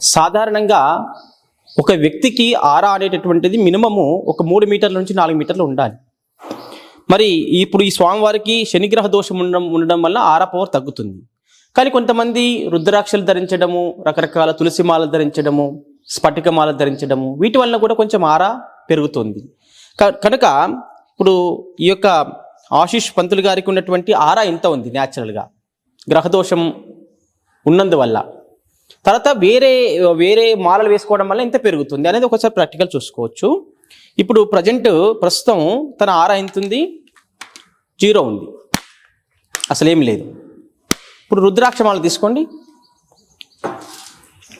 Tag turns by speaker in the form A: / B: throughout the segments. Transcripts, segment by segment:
A: సాధారణంగా ఒక వ్యక్తికి ఆరా అనేటటువంటిది మినిమము ఒక మూడు మీటర్ల నుంచి నాలుగు మీటర్లు ఉండాలి. మరి ఇప్పుడు ఈ స్వామివారికి శనిగ్రహ దోషం ఉండడం ఉండడం వల్ల ఆరా పవర్ తగ్గుతుంది. కానీ కొంతమంది రుద్రాక్షలు ధరించడము రకరకాల తులసి మాలలు ధరించడము స్ఫటిక మాల ధరించడము వీటి వల్ల కూడా కొంచెం ఆరా పెరుగుతుంది. క- కనుక ఇప్పుడు ఈ యొక్క ఆశీష్ పంతులు గారికి ఉన్నటువంటి ఆరా ఇంత ఉంది న్యాచురల్గా గ్రహదోషం ఉన్నందువల్ల. తర్వాత వేరే వేరే మాలలు వేసుకోవడం వల్ల ఇంత పెరుగుతుంది అనేది ఒకసారి ప్రాక్టికల్ చూసుకోవచ్చు. ఇప్పుడు ప్రజెంట్ ప్రస్తుతం తన ఆరా ఎంత ఉంది? జీరో ఉంది. అసలు ఏం లేదు. ఇప్పుడు రుద్రాక్షమాల తీసుకోండి.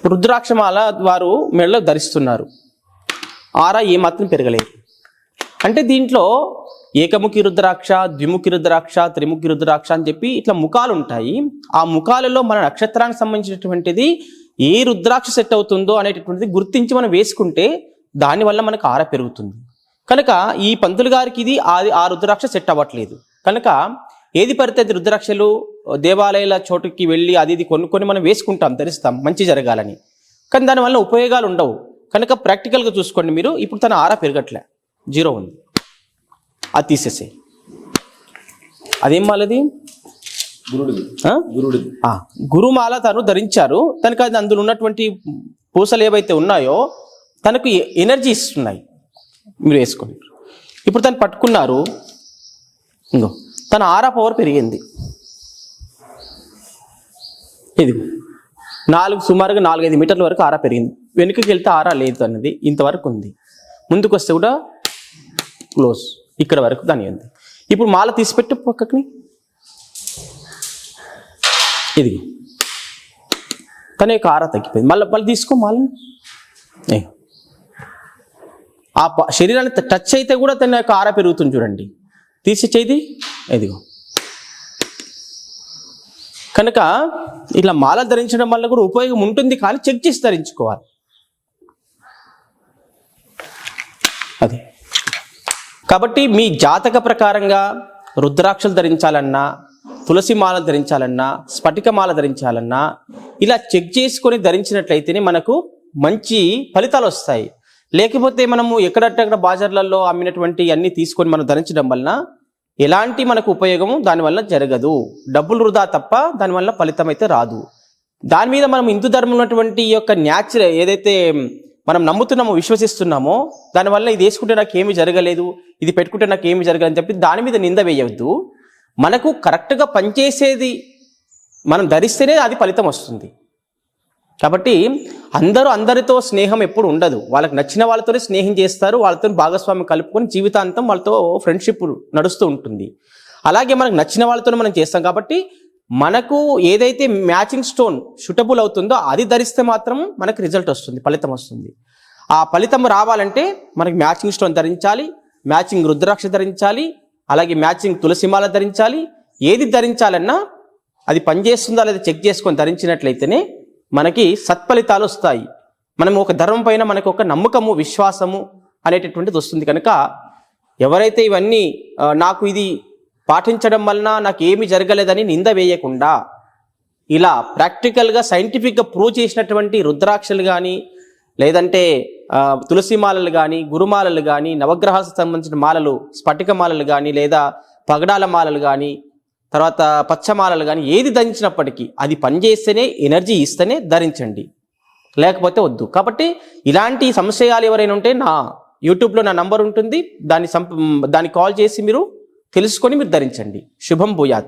A: రుద్రాక్షమాల వారు మెడలో ధరిస్తున్నారు. ఆరా ఏమాత్రం పెరగలేదు. అంటే దీంట్లో ఏకముఖి రుద్రాక్ష ద్విముఖి రుద్రాక్ష త్రిముఖి రుద్రాక్ష అని చెప్పి ఇట్లా ముఖాలు ఉంటాయి ఆ ముఖాలలో మన నక్షత్రానికి సంబంధించినటువంటిది ఏ రుద్రాక్ష సెట్ అవుతుందో అనేటటువంటిది గుర్తించి మనం వేసుకుంటే దానివల్ల మనకు ఆర పెరుగుతుంది. కనుక ఈ పంతులు గారికి ఇది ఆ రుద్రాక్ష సెట్ అవ్వట్లేదు. కనుక ఏది పడితే అది రుద్రాక్షలు దేవాలయాల చోటుకి వెళ్ళి అది ఇది కొనుక్కొని మనం వేసుకుంటాం ధరిస్తాం మంచి జరగాలని. కానీ దానివల్ల ఉపయోగాలు ఉండవు. కనుక ప్రాక్టికల్గా చూసుకోండి మీరు ఇప్పుడు తన ఆరా పెరగట్లే. జీరో ఉంది. అది తీసేసే అదేం మాలది? గురుమాల తను ధరించారు. తనకు అది అందులో ఉన్నటువంటి పూసలు ఏవైతే ఉన్నాయో తనకు ఎనర్జీ ఇస్తున్నాయి. మీరు వేసుకోండి. ఇప్పుడు తను పట్టుకున్నారు. ఇంకో తన ఆరా పవర్ పెరిగింది. ఇది నాలుగు సుమారుగా నాలుగైదు మీటర్ల వరకు ఆరా పెరిగింది. వెనుకకి వెళ్తే ఆరా లేదు అన్నది ఇంతవరకు ఉంది. ముందుకు వస్తే కూడా క్లోజ్. ఇక్కడ వరకు దాని ఇప్పుడు మాల తీసిపెట్టు పక్కకి. ఇది తన యొక్క ఆరా తగ్గిపోయింది. మళ్ళీ మళ్ళీ తీసుకో మాలని. ఏ. ఆ శరీరాన్ని టచ్ అయితే కూడా తన యొక్క ఆరా పెరుగుతుంది చూడండి. తీసి చేది ఇదిగో. కనుక ఇట్లా మాల ధరించడం వల్ల కూడా ఉపయోగం ఉంటుంది కానీ చెక్ చేసి ధరించుకోవాలి. అది. కాబట్టి మీ జాతక ప్రకారంగా రుద్రాక్షలు ధరించాలన్నా తులసి మాల ధరించాలన్నా స్ఫటిక మాల ధరించాలన్నా ఇలా చెక్ చేసుకొని ధరించినట్లయితేనే మనకు మంచి ఫలితాలు వస్తాయి. లేకపోతే మనము ఎక్కడక్కడ బాజార్లలో అమ్మినటువంటి అన్నీ తీసుకొని మనం ధరించడం వలన ఎలాంటి మనకు ఉపయోగము దానివల్ల జరగదు. డబ్బులు వృధా తప్ప దానివల్ల ఫలితం అయితే రాదు. దాని మీద మనం హిందూ ధర్మం ఉన్నటువంటి యొక్క న్యాచురల్ ఏదైతే మనం నమ్ముతున్నామో విశ్వసిస్తున్నామో దానివల్ల ఇది వేసుకుంటే నాకు ఏమి జరగలేదు ఇది పెట్టుకుంటే నాకు ఏమి జరగలేదు అని చెప్పి దాని మీద నింద వేయవద్దు. మనకు కరెక్ట్గా పనిచేసేది మనం ధరిస్తేనే అది ఫలితం వస్తుంది. కాబట్టి అందరూ అందరితో స్నేహం ఎప్పుడు ఉండదు. వాళ్ళకి నచ్చిన వాళ్ళతోనే స్నేహం చేస్తారు వాళ్ళతో భాగస్వామ్యం కలుపుకొని జీవితాంతం వాళ్ళతో ఫ్రెండ్షిప్ నడుస్తూ ఉంటుంది. అలాగే మనకు నచ్చిన వాళ్ళతో మనం చేస్తాం కాబట్టి మనకు ఏదైతే మ్యాచింగ్ స్టోన్ షూటబుల్ అవుతుందో అది ధరిస్తే మాత్రం మనకు రిజల్ట్ వస్తుంది ఫలితం వస్తుంది. ఆ ఫలితం రావాలంటే మనకి మ్యాచింగ్ స్టోన్ ధరించాలి మ్యాచింగ్ రుద్రాక్ష ధరించాలి అలాగే మ్యాచింగ్ తులసిమాల ధరించాలి. ఏది ధరించాలన్నా అది పనిచేస్తుందా లేదా చెక్ చేసుకొని ధరించినట్లయితేనే మనకి సత్ఫలితాలు వస్తాయి. మనం ఒక ధర్మం పైన మనకు ఒక నమ్మకము విశ్వాసము అనేటటువంటిది వస్తుంది కనుక ఎవరైతే ఇవన్నీ నాకు ఇది పాటించడం వలన నాకు ఏమి జరగలేదని నింద వేయకుండా ఇలా ప్రాక్టికల్గా సైంటిఫిక్గా ప్రూవ్ చేసినటువంటి రుద్రాక్షలు కానీ లేదంటే తులసి మాలలు కానీ గురుమాలలు కానీ నవగ్రహాలకు సంబంధించిన మాలలు స్ఫటిక మాలలు కానీ లేదా పగడాల మాలలు కానీ తర్వాత పచ్చమాలలు కానీ ఏది ధరించినప్పటికీ అది పనిచేస్తేనే ఎనర్జీ ఇస్తేనే ధరించండి. లేకపోతే వద్దు. కాబట్టి ఇలాంటి సంశయాలు ఎవరైనా ఉంటే నా యూట్యూబ్లో నా నంబర్ ఉంటుంది. దాన్ని సం దాన్ని కాల్ చేసి మీరు తెలుసుకొని మీరు ధరించండి. శుభం భూయాత్.